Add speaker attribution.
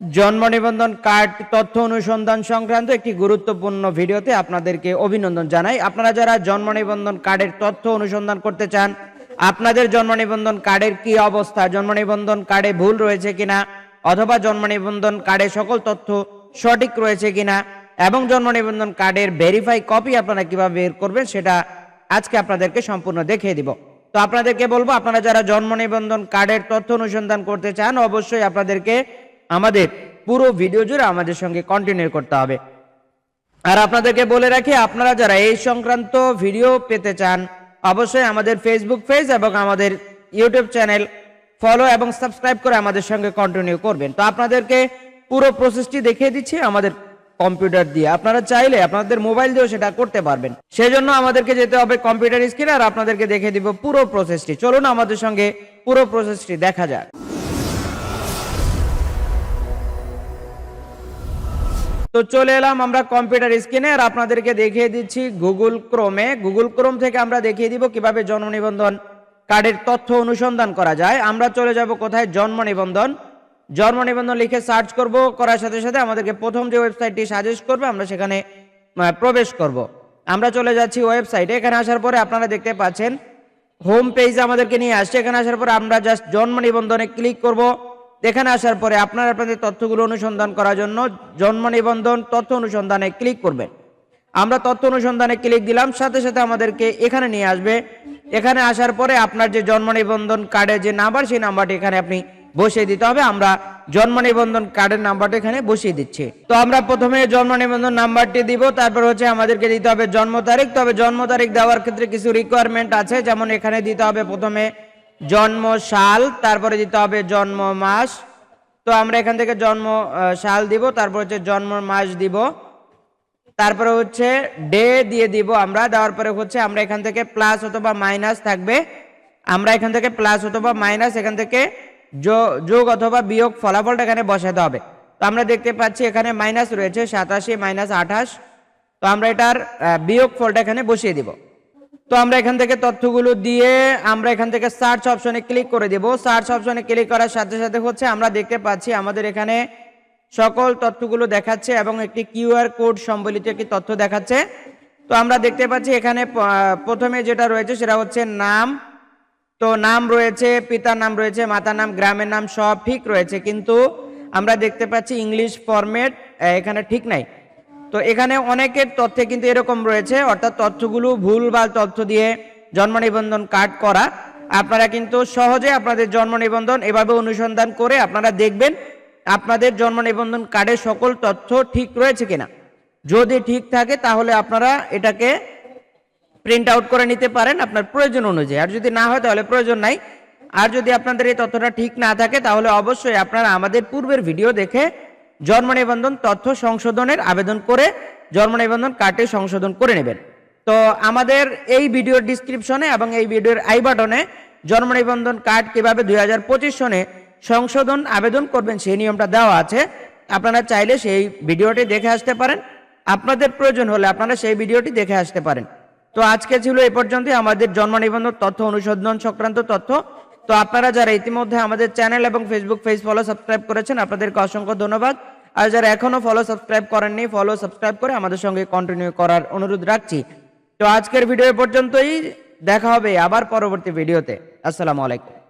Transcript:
Speaker 1: জন্ম নিবন্ধন কার্ড তথ্য অনুসন্ধান সংক্রান্ত একটি গুরুত্বপূর্ণ ভিডিওতে আপনাদেরকে অভিনন্দন জানাই। আপনারা যারা জন্ম নিবন্ধন কার্ডের তথ্য অনুসন্ধান করতে চান, আপনাদের জন্ম নিবন্ধন কার্ডের কি অবস্থা, জন্ম নিবন্ধন কার্ডে ভুল রয়েছে কিনা, অথবা জন্ম নিবন্ধন কার্ডে সকল তথ্য সঠিক রয়েছে কিনা, এবং জন্ম নিবন্ধন কার্ডের ভেরিফাই কপি আপনারা কীভাবে বের করবেন সেটা আজকে আপনাদেরকে সম্পূর্ণ দেখিয়ে দিব। তো আপনাদেরকে বলব, আপনারা যারা জন্ম নিবন্ধন কার্ডের তথ্য অনুসন্ধান করতে চান, অবশ্যই আপনাদেরকে আমাদের পুরো ভিডিও জুড়ে আমাদের সঙ্গে কন্টিনিউ করতে হবে। আর আপনাদেরকে বলে রাখি, আপনারা যারা এই সংক্রান্ত ভিডিও পেতে চান, অবশ্যই আমাদের ফেসবুক পেজ এবং আমাদের ইউটিউব চ্যানেল ফলো এবং সাবস্ক্রাইব করে আমাদের সঙ্গে কন্টিনিউ করবেন। তো আপনাদেরকে পুরো প্রসেসটি দেখিয়ে দিচ্ছি আমাদের কম্পিউটার দিয়ে। আপনারা চাইলে আপনাদের মোবাইল দিয়েও সেটা করতে পারবেন। সেজন্য আমাদেরকে যেতে হবে কম্পিউটার স্ক্রিনে আর আপনাদেরকে দেখিয়ে দিব পুরো প্রসেসটি চলুন আমাদের সঙ্গে পুরো প্রসেসটি দেখা যাক। তো চলে এলাম আমরা কম্পিউটার স্ক্রিনে আর আপনাদেরকে দেখিয়ে দিচ্ছি গুগল ক্রোমে গুগল ক্রোম থেকে আমরা দেখিয়ে দিব কীভাবে জন্ম নিবন্ধন কার্ডের তথ্য অনুসন্ধান করা যায়। আমরা চলে যাব কোথায়? জন্ম নিবন্ধন। জন্ম নিবন্ধন লিখে সার্চ করব। করার সাথে সাথে আমাদেরকে প্রথম যে ওয়েবসাইটটি সাজেস্ট করবে, আমরা সেখানে প্রবেশ করব। আমরা চলে যাচ্ছি ওয়েবসাইটে এখানে আসার পরে আপনারা দেখতে পাচ্ছেন হোম পেজে আমাদেরকে নিয়ে আসছে। এখানে আসার পরে আমরা জাস্ট জন্ম নিবন্ধনে ক্লিক করব। এখানে আসার পরে আপনারা আপনাদের তথ্যগুলো অনুসন্ধান করার জন্য জন্ম নিবন্ধন তথ্য অনুসন্ধানে ক্লিক করবেন। আমরা তথ্য অনুসন্ধানে ক্লিক দিলাম, সাথে সাথে আমাদেরকে এখানে নিয়ে আসবে। এখানে আসার পরে আপনার যে জন্ম নিবন্ধন কার্ডের যে নাম্বার, সেই নাম্বারটি এখানে আপনি বসিয়ে দিতে হবে। আমরা জন্ম নিবন্ধন কার্ডের নাম্বারটা এখানে বসিয়ে দিচ্ছি। তো আমরা প্রথমে জন্ম নিবন্ধন নাম্বারটি দিব, তারপর হচ্ছে আমাদেরকে দিতে হবে জন্ম তারিখ। তবে জন্ম তারিখ দেওয়ার ক্ষেত্রে কিছু রিকোয়ারমেন্ট আছে, যেমন এখানে দিতে হবে প্রথমে জন্ম সাল তারপরে দিতে হবে জন্ম মাস তো আমরা এখান থেকে জন্ম সাল দিব, তারপর হচ্ছে জন্ম মাস দিব। তারপরে হচ্ছে ডে দিয়ে দিব আমরা, দেওয়ার পরে হচ্ছে আমরা এখান থেকে প্লাস অথবা মাইনাস থাকবে। আমরা এখান থেকে প্লাস অথবা মাইনাস, এখান থেকে যোগ অথবা বিয়োগ ফলাফলটা এখানে বসাতে হবে। তো আমরা দেখতে পাচ্ছি এখানে মাইনাস রয়েছে সাতাশি, মাইনাস আঠাশ। তো আমরা এটার বিয়োগ ফলটা এখানে বসিয়ে দিব। তো আমরা এখান থেকে তথ্যগুলো দিয়ে আমরা এখান থেকে সার্চ অপশনে ক্লিক করে দেব। সার্চ অপশনে ক্লিক করার সাথে সাথে হচ্ছে আমরা দেখতে পাচ্ছি আমাদের এখানে সকল তথ্যগুলো দেখাচ্ছে এবং একটি কিউআর কোড সম্বলিত একটি তথ্য দেখাচ্ছে। তো আমরা দেখতে পাচ্ছি এখানে প্রথমে যেটা রয়েছে সেটা হচ্ছে নাম। তো নাম রয়েছে, পিতার নাম রয়েছে, মাতার নাম, গ্রামের নাম সব ঠিক রয়েছে। কিন্তু আমরা দেখতে পাচ্ছি ইংলিশ ফরম্যাট এখানে ঠিক নাই। তো এখানে অনেকের তথ্যে কিন্তু এরকম রয়েছে, অর্থাৎ তথ্যগুলো ভুল বা তথ্য দিয়ে জন্ম নিবন্ধন কার্ড করা। আপনারা কিন্তু সহজে আপনাদের জন্ম নিবন্ধন এভাবে অনুসন্ধান করে আপনারা দেখবেন আপনাদের জন্ম নিবন্ধন কার্ডের সকল তথ্য ঠিক রয়েছে কিনা। যদি ঠিক থাকে, তাহলে আপনারা এটাকে প্রিন্ট আউট করে নিতে পারেন আপনার প্রয়োজন অনুযায়ী। আর যদি না হয়, তাহলে প্রয়োজন নাই। আর যদি আপনাদের এই তথ্যটা ঠিক না থাকে, তাহলে অবশ্যই আপনারা আমাদের পূর্বের ভিডিও দেখে জন্ম নিবন্ধন, তথ্য সংশোধনের আবেদন করে জন্ম নিবন্ধন কার্ডে সংশোধন করে নেবেন। তো আমাদের এই ভিডিওর ডিসক্রিপশনে এবং এই ভিডিওর আই বাটনে জন্ম নিবন্ধন কার্ড কীভাবে দুই সনে সংশোধন আবেদন করবেন সেই নিয়মটা দেওয়া আছে। আপনারা চাইলে সেই ভিডিওটি দেখে আসতে পারেন। আপনাদের প্রয়োজন হলে আপনারা সেই ভিডিওটি দেখে আসতে পারেন। তো আজকে ছিল এ পর্যন্তই। আমাদের জন্ম নিবন্ধন, তথ্য অনুসন্ধান সংক্রান্ত তথ্য তো আপনারা যারা ইতিমধ্যে আমাদের চ্যানেল এবং ফেসবুক পেজ ফলো সাবস্ক্রাইব করেছেন, আপনাদেরকে অসংখ্য ধন্যবাদ। আর যারা এখনও ফলো সাবস্ক্রাইব করেননি ফলো সাবস্ক্রাইব করে আমাদের সঙ্গে কন্টিনিউ করার অনুরোধ রাখছি। তো আজকের ভিডিও পর্যন্তই, দেখা হবে আবার পরবর্তী ভিডিওতে আসসালামু আলাইকুম।